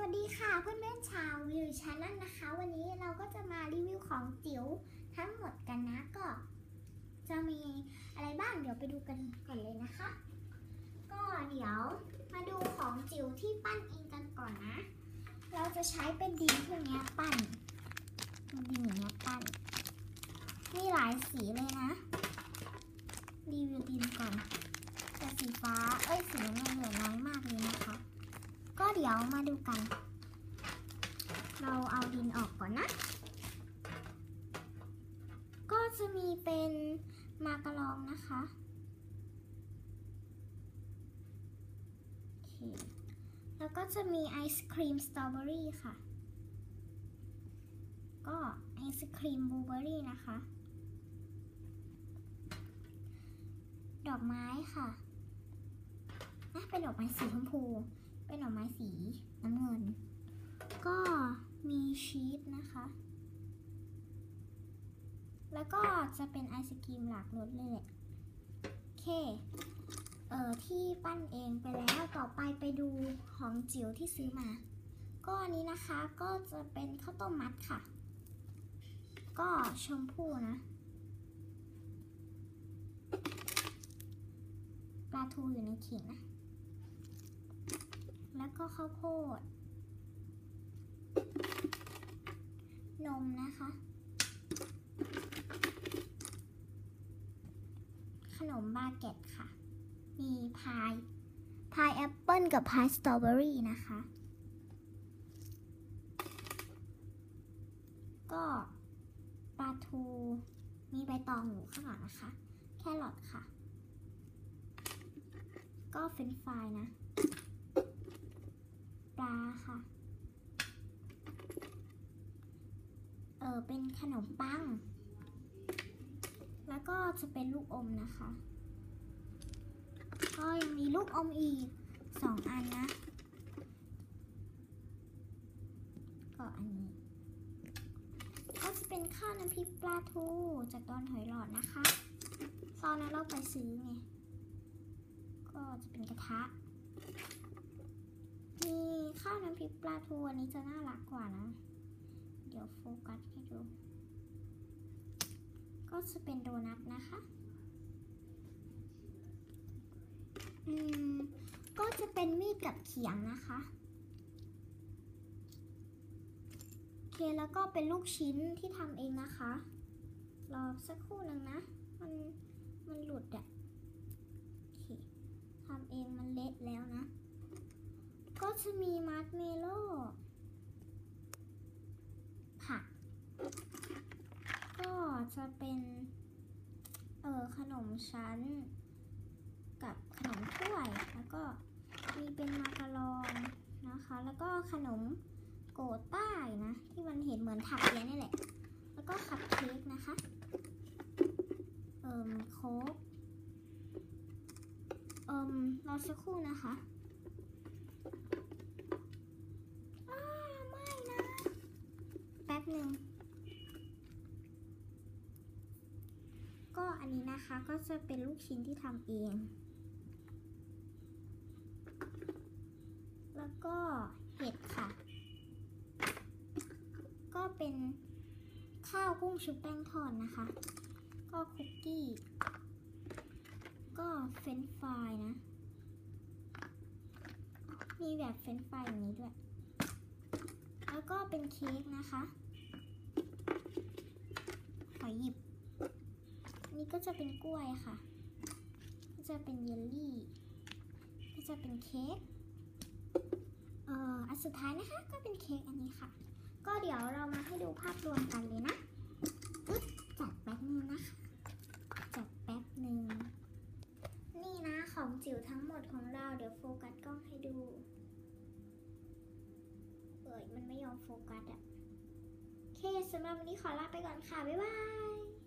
วัสดีค่ะเพื่อนเพื่อนชาววิวชาแนลนะคะ วันนี้เราก็จะมารีวิวของจิ๋วทั้งหมดกันนะก็ จะมีอะไรบ้างเดี๋ยวไปดูกันก่อนเลยนะคะ ก็เดี๋ยวมาดูของจิ๋วที่ปั้นเองกันก่อนนะ เราจะใช้เป็นดินพวกนี้ปั้นดินอย่างเงี้ปั้นมีหลายสีเลยนะรีวิวดินก่อนแต่สีฟ้าเอ้ยสีน้ำเงินเหลือน้อยมาก เดี๋ยวมาดูกัน เราเอาดินออกก่อนนะ ก็จะมีเป็นมากระลองนะคะ แล้วก็จะมีไอศครีมสตรอเบอรี่ค่ะ ก็ไอศครีมบลูเบอรี่นะคะ ดอกไม้ค่ะนะเป็นดอกไม้สีชมพู เป็นดอกไม้สีน้ำเงิน ก็มีชีสนะคะ แล้วก็จะเป็นไอศกรีมหลากรสเลยแหละโอเค เอ่อที่ปั้นเองไปแล้วต่อไปไปดูของจิ๋วที่ซื้อมา ก็อันนี้นะคะก็จะเป็นข้าวต้มมัดค่ะ ก็ชมพู่นะปลาทูอยู่ในขิงนะ แล้วก็ข้าวโพด นมนะคะ ขนมบาเก็ตค่ะ มีพาย พายแอปเปิลกับพายสตรอเบอรี่นะคะ ก็ปลาทู มีใบตองอยู่ข้างหลังนะคะ แครอทค่ะ ก็เฟรนฟรายนะาค่ะ เออเป็นขนมปัง แล้วก็จะเป็นลูกอมนะคะ ก็ยังมีลูกอมอีกสองอันนะ ก็อันนี้ ก็จะเป็นข้าวน้ำพริกปลาทูจากดอนหอยหลอดนะคะตอนนั้นเราไปซื้อไง ก็จะเป็นกระทะ ข้าวน้ำพริกปลาทูอันนี้จะน่ารักกว่านะ เดี๋ยวโฟกัสให้ดู ก็จะเป็นโดนัทนะคะ อืม ก็จะเป็นมีดกับเขียงนะคะโอเคแล้วก็เป็นลูกชิ้นที่ทำเองนะคะ รอสักครู่หนึ่งนะ มัน มันหลุดอะโอเคทำเองมันเละแล้วนะ ก็ จะมีมัดเมโล่ผัก ก็จะเป็น เออขนมชั้น กับขนมถ้วย แล้วก็มีเป็นมาการองนะคะ แล้วก็ขนมโกใต้นะ ที่มันเห็นเหมือนถักเปียนี่แหละ แล้วก็คัพเค้กนะคะ เอิมโค้กเอิมรอสักครู่นะคะ อ้าไม่นะ แป๊บหนึ่ง ก็อันนี้นะคะก็จะเป็นลูกชิ้นที่ทำเอง แล้วก็เห็ดค่ะ ก็เป็นข้าวกุ้งชุบแป้งทอดนะคะ ก็คุกกี้ ก็เฟรนฟรายนะ มีแบบเฟรนฟรายอย่างนี้ด้วย แล้วก็เป็นเค้กนะคะ ขอหยิบ ก็จะเป็นกล้วยค่ะ ก็จะเป็นเยลลี่ ก็จะเป็นเค้กเอ่ออันสุดท้ายนะคะ ก็เป็นเค้กอันนี้ค่ะ ก็เดี๋ยวเรามาให้ดูภาพรวมกันเลยนะจัดแป๊บนึงนะคะจัดแป๊บหนึ่งนี่นะของจิ๋วทั้งหมดของเราเดี๋ยวโฟกัสกล้องให้ดูเอ้ยมันไม่ยอมโฟกัสอะโอเคสำหรับวันนี้ขอลาไปก่อนค่ะ บ๊ายบาย